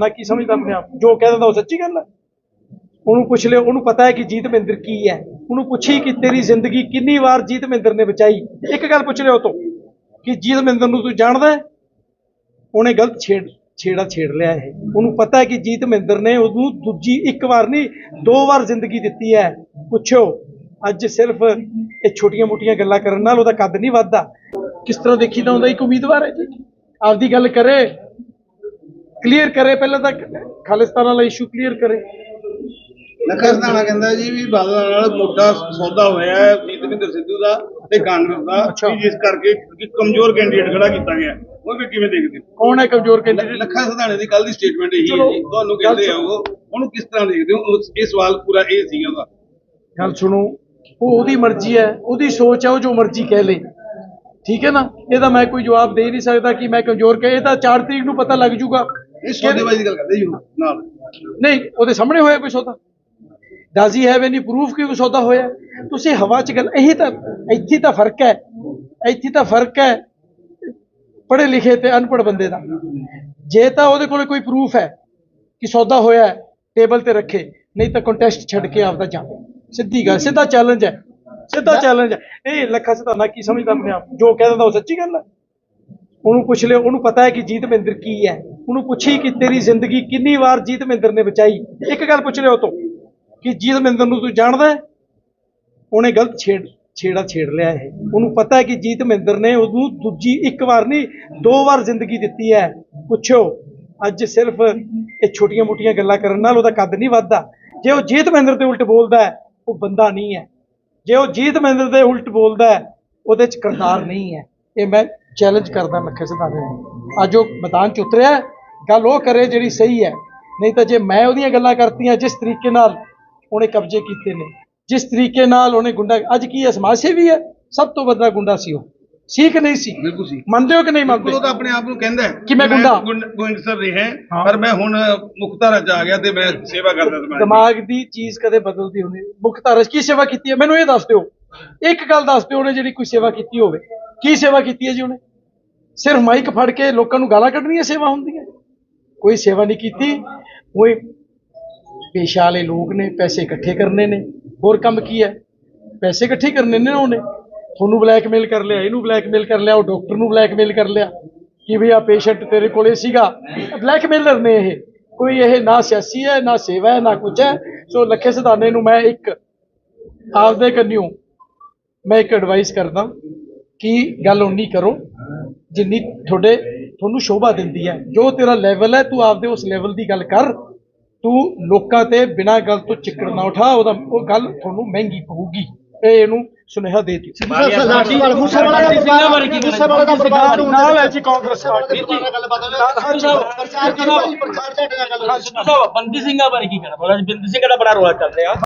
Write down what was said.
ਨਾ ਕੀ ਸਮਝਦਾ ਆਪਣੇ ਆਪ ਜੋ ਕਹਿ ਦਿੰਦਾ ਉਹ ਸੱਚੀ ਗੱਲ ਹੈ? ਉਹਨੂੰ ਪੁੱਛ ਲਿਓ, ਉਹਨੂੰ ਪਤਾ ਹੈ ਕਿ ਜੀਤ ਮਹਿੰਦਰ ਕੀ ਹੈ। ਉਹਨੂੰ ਪੁੱਛੀ ਕਿ ਤੇਰੀ ਜ਼ਿੰਦਗੀ ਕਿੰਨੀ ਵਾਰ ਜੀਤ ਮਹਿੰਦਰ ਨੇ ਬਚਾਈ। ਇੱਕ ਗੱਲ ਪੁੱਛ ਲਿਓ ਤੋਂ, ਕਿ ਜੀਤ ਮਹਿੰਦਰ ਨੂੰ ਤੂੰ ਜਾਣਦਾ ਹੈ? ਉਹਨੇ ਗਲਤ ਛੇੜ, ਛੇੜਾ ਛੇੜ ਲਿਆ ਇਹ। ਉਹਨੂੰ ਪਤਾ ਹੈ ਕਿ ਜੀਤ ਮਹਿੰਦਰ ਨੇ ਉਹਨੂੰ ਦੂਜੀ ਇੱਕ ਵਾਰ ਨਹੀਂ, ਦੋ ਵਾਰ ਜ਼ਿੰਦਗੀ ਦਿੱਤੀ ਹੈ। ਪੁੱਛੋ ਅੱਜ ਸਿਰਫ ਇਹ ਛੋਟੀਆਂ-ਮੋਟੀਆਂ ਗੱਲਾਂ ਕਰਨ ਨਾਲ ਉਹਦਾ ਕੱਦ ਨਹੀਂ ਵੱਧਦਾ। ਕਿਸ ਤਰ੍ਹਾਂ ਦੇਖੀਦਾ ਹੁੰਦਾ ਇੱਕ ਉਮੀਦਵਾਰ ਹੈ ਜੀ? ਆਪਦੀ ਗੱਲ ਕਰੇ। ਕਲੀਅਰ ਕਰੇ ਪਹਿਲਾਂ ਤਾਂ ਖਾਲਿਸਤਾਨ ਵਾਲਾ ਇਸ਼ੂ ਕਲੀਅਰ ਕਰੇ। ਸਧਾਣਾ ਕਹਿੰਦਾ ਜੀ ਵੀ ਬਾਦਲ ਨਾਲ ਮੋਟਾ ਸੌਦਾ ਹੋਇਆ ਹੈ ਜੀਤਵਿੰਦਰ ਸਿੱਧੂ ਦਾ ਤੇ ਕਾਂਗਰਸ ਦਾ ਜਿਸ ਕਰਕੇ ਕਮਜ਼ੋਰ ਕੈਂਡੀਡੇਟ ਖੜਾ ਕੀਤਾ ਗਿਆ। ਉਹ ਵੀ ਕਿਵੇਂ ਦੇਖਦੇ? ਕੌਣ ਹੈ ਕਮਜ਼ੋਰ ਕੈਂਡੀਡੇਟ ਲੱਖਾ ਸਧਾਣੇ ਦੀ ਕੱਲ ਦੀ ਸਟੇਟਮੈਂਟ ਇਹੀ ਹੈ ਜੀ। ਤੁਹਾਨੂੰ ਕਹਿੰਦੇ ਆ ਉਹ। ਉਹਨੂੰ ਕਿਸ ਤਰ੍ਹਾਂ ਦੇਖਦੇ ਹੋ? ਇਹ ਸਵਾਲ ਪੂਰਾ ਇਹ ਸੀਗਾ ਉਹਦਾ। ਗੱਲ ਸੁਣੋ ਉਹ ਉਹਦੀ ਮਰਜ਼ੀ ਹੈ ਉਹਦੀ ਸੋਚ ਹੈ ਉਹ ਜੋ ਮਰਜ਼ੀ ਕਹਿ ਲੇ। ਠੀਕ ਹੈ ਨਾ? ਇਹਦਾ ਮੈਂ ਕੋਈ ਜਵਾਬ ਦੇ ਨਹੀਂ ਸਕਦਾ ਕਿ ਮੈਂ ਕਮਜ਼ੋਰ ਕਿ ਇਹ ਤਾਂ 4 ਤਰੀਕ ਨੂੰ ਪਤਾ ਲੱਗ ਜੂਗਾ। ਇਹ ਸੌਦੇਬਾਜ਼ੀ ਦੀ ਗੱਲ ਕਰਦੇ ਜੀ ਉਹ ਨਾਲ। ਨਹੀਂ ਉਹਦੇ ਸਾਹਮਣੇ ਹੋਇਆ ਕੋਈ ਸੌਦਾ? Does he have any proof ਕਿ ਕੋਈ ਸੌਦਾ ਹੋਇਆ? ਤੁਸੀਂ ਹਵਾ 'ਚ ਗੱਲ ਇਹੀ ਤਾਂ ਇੱਥੇ ਤਾਂ ਫ਼ਰਕ ਹੈ ਇੱਥੇ ਤਾਂ ਫ਼ਰਕ ਹੈ ਪੜ੍ਹੇ ਲਿਖੇ ਤੇ ਅਨਪੜ੍ਹ ਬੰਦੇ ਦਾ। ਜੇ ਤਾਂ ਉਹਦੇ ਕੋਲ ਕੋਈ ਪ੍ਰੂਫ ਹੈ ਕਿ ਸੌਦਾ ਹੋਇਆ ਟੇਬਲ ਤੇ ਰੱਖੇ ਨਹੀਂ ਤਾਂ ਕੰਟੈਸਟ ਛੱਡ ਕੇ ਆਪਦਾ ਜਾਵੇ ਸਿੱਧੀ ਗੱਲ ਸਿੱਧਾ ਚੈਲੰਜ ਹੈ ਸਿੱਧਾ ਚੈਲੰਜ ਹੈ। ਇਹ ਲੱਖਾ ਸਤਾਨਾ ਕੀ ਸਮਝਦਾ ਆਪਣੇ ਆਪ? ਜੋ ਕਹਿ ਦਿੰਦਾ ਉਹ ਸੱਚੀ ਗੱਲ ਹੈ? ਉਹਨੂੰ ਪੁੱਛ ਲਿਓ ਉਹਨੂੰ ਪਤਾ ਹੈ ਕਿ ਜੀਤ ਮਹਿੰਦਰ ਕੀ ਹੈ। ਉਹਨੂੰ ਪੁੱਛੀ ਕਿ ਤੇਰੀ ਜ਼ਿੰਦਗੀ ਕਿੰਨੀ ਵਾਰ ਜੀਤ ਮਹਿੰਦਰ ਨੇ ਬਚਾਈ? ਇੱਕ ਗੱਲ ਪੁੱਛ ਲਿਓ ਤੋਂ, ਕਿ ਜੀਤ ਮਹਿੰਦਰ ਨੂੰ ਤੂੰ ਜਾਣਦਾ ਹੈ? ਉਹਨੇ ਗਲਤ ਛੇੜ, ਛੇੜਾ ਛੇੜ ਲਿਆ ਇਹ। ਉਹਨੂੰ ਪਤਾ ਹੈ ਕਿ ਜੀਤ ਮਹਿੰਦਰ ਨੇ ਉਹਨੂੰ ਦੂਜੀ ਇੱਕ ਵਾਰ ਨਹੀਂ, ਦੋ ਵਾਰ ਜ਼ਿੰਦਗੀ ਦਿੱਤੀ ਹੈ। ਪੁੱਛੋ, ਅੱਜ ਸਿਰਫ ਇਹ ਛੋਟੀਆਂ-ਮੋਟੀਆਂ ਗੱਲਾਂ ਕਰਨ ਨਾਲ ਉਹਦਾ ਕੱਦ ਨਹੀਂ ਵੱਧਦਾ। ਜੇ ਉਹ ਜੀਤ ਮਹਿੰਦਰ ਦੇ ਉਲਟ ਬੋਲਦਾ ਹੈ, ਉਹ ਬੰਦਾ ਨਹੀਂ ਹੈ। ਜੇ ਉਹ ਜੀਤ ਮਹਿੰਦਰ ਦੇ ਉਲਟ ਬੋਲਦਾ ਹੈ, ਉਹਦੇ ਚ ਕਰਤਾਰ ਨਹੀਂ ਹੈ। ਇਹ ਮੈਂ ਚੈਲੰਜ ਕਰਦਾ ਲੱਖੇ ਸਿਧਾਣੇ ਅੱਜ ਉਹ ਮੈਦਾਨ ਚ ਉਤਰਿਆ ਗੱਲ ਉਹ ਕਰੇ ਜਿਹੜੀ ਸਹੀ ਹੈ। ਨਹੀਂ ਤਾਂ ਜੇ ਮੈਂ ਉਹਦੀਆਂ ਗੱਲਾਂ ਕਰਤੀਆਂ ਜਿਸ ਤਰੀਕੇ ਨਾਲ ਉਹਨੇ ਕਬਜ਼ੇ ਕੀਤੇ ਨੇ ਜਿਸ ਤਰੀਕੇ ਨਾਲ ਉਹਨੇ ਗੁੰਡਾ ਅੱਜ ਕੀ ਹੈ ਸਮਾਜ ਸੇਵੀ ਹੈ? ਸਭ ਤੋਂ ਵੱਡਾ ਗੁੰਡਾ ਸੀ ਉਹ। ਸੀ ਕਿ ਨਹੀਂ ਸੀ? ਬਿਲਕੁਲ ਸੀ। ਮੰਨਦੇ ਹੋ ਕਿ ਨਹੀਂ ਮੰਨਦੇ? ਉਹ ਤਾਂ ਆਪਣੇ ਆਪ ਨੂੰ ਕਹਿੰਦਾ ਕਿ ਮੈਂ ਗੁੰਡਾ। ਗੁੰਡਸਰ ਰਿਹਾ ਹਾਂ। ਪਰ ਮੈਂ ਹੁਣ ਮੁਖਤਾਰਾ ਚ ਆ ਗਿਆ ਤੇ ਮੈਂ ਸੇਵਾ ਕਰਦਾ ਸਮਾਜ। ਦਿਮਾਗ ਦੀ ਚੀਜ਼ ਕਦੇ ਬਦਲਦੀ ਹੁੰਦੀ ਨਹੀਂ। ਮੁੱਖ ਧਾਰਾ 'ਚ ਕੀ ਸੇਵਾ ਕੀਤੀ ਹੈ? ਮੈਨੂੰ ਇਹ ਦੱਸ ਦਿਓ। ਇੱਕ ਗੱਲ ਦੱਸ ਦਿਓ ਉਹਨੇ ਜਿਹੜੀ ਕੋਈ ਸੇਵਾ ਕੀਤੀ ਹੋਵੇ। ਕੀ ਸੇਵਾ ਕੀਤੀ ਹੈ ਜੀ ਉਹਨੇ? ਸਿਰਫ ਮਾਈਕ ਫੜ ਕੇ ਲੋਕਾਂ ਨੂੰ ਗਾਲਾਂ ਕੱਢਣੀਆਂ ਸੇਵਾ ਹੁੰਦੀ ਕੋਈ ਸੇਵਾ ਨਹੀਂ ਕੀਤੀ। ਕੋਈ ਪੇਸ਼ਾ ਵਾਲੇ ਲੋਕ ਨੇ, ਪੈਸੇ ਇਕੱਠੇ ਕਰਨੇ ਨੇ। ਹੋਰ ਕੰਮ ਕੀ ਹੈ? ਪੈਸੇ ਇਕੱਠੇ ਕਰਨੇ ਨੇ ਉਹਨੇ। ਤੁਹਾਨੂੰ ਬਲੈਕਮੇਲ ਕਰ ਲਿਆ, ਇਹਨੂੰ ਬਲੈਕਮੇਲ ਕਰ ਲਿਆ, ਉਹ ਡਾਕਟਰ ਨੂੰ ਬਲੈਕਮੇਲ ਕਰ ਲਿਆ। ਕਿ ਵੀ ਆ ਪੇਸ਼ੈਂਟ ਤੇਰੇ ਕੋਲੇ ਸੀਗਾ। ਬਲੈਕਮੇਲਰ ਨੇ ਇਹ। ਕੋਈ ਇਹ ਨਾ ਸਿਆਸੀ ਹੈ, ਨਾ ਸੇਵਾ ਹੈ, ਨਾ ਕੁਝ ਹੈ। ਸੋ ਲੱਖੇ ਸਿਧਾਨੇ ਨੂੰ ਮੈਂ ਇੱਕ ਆਪਦੇ ਕੰਨਿਓ ਮੈਂ ਇੱਕ ਐਡਵਾਈਸ ਕਰਦਾ ਕਿ ਗੱਲ ਉਨੀ ਕਰੋ ਜਿੰਨੀ ਤੁਹਾਡੇ ਤੁਹਾਨੂੰ ਸ਼ੋਭਾ ਦਿੰਦੀ ਹੈ। ਜੋ ਤੇਰਾ ਲੈਵਲ ਹੈ ਤੂੰ ਆਪਦੇ ਉਸ ਲੈਵਲ ਦੀ ਗੱਲ ਕਰ। ਤੂੰ ਲੋਕਾਂ ਤੇ ਬਿਨਾਂ ਗੱਲ ਤੋਂ ਚਿੱਕੜ ਨਾ ਉਠਾ ਉਹਦਾ ਉਹ ਗੱਲ ਤੁਹਾਨੂੰ ਮਹਿੰਗੀ ਪਊਗੀ। ਇਹ ਇਹਨੂੰ ਸੁਨੇਹਾ ਦੇ ਦਿੱਤੀ ਮੂਸੇਵਾਲਾ ਦਾ ਸਿੰਘਾਂ ਬਾਰੇ ਕੀ ਮੂਸੇਵਾਲਾ ਦਾ ਪਰਿਵਾਰ ਨੂੰ ਨਾਲ ਹੈ ਜੀ ਕਾਂਗਰਸ ਪਾਰਟੀ ਪ੍ਰਚਾਰ ਕਰੋ ਪ੍ਰਚਾਰ ਝਟਣਾ ਗੱਲ ਬੰਦੀ ਸਿੰਘਾਂ ਬਾਰੇ ਕੀ ਕਹਿਣਾ? ਬੋਲਾ ਬੰਦੀ ਸਿੰਘ ਦਾ ਬੜਾ ਰੋਲਾ ਚੱਲ ਰਿਹਾ?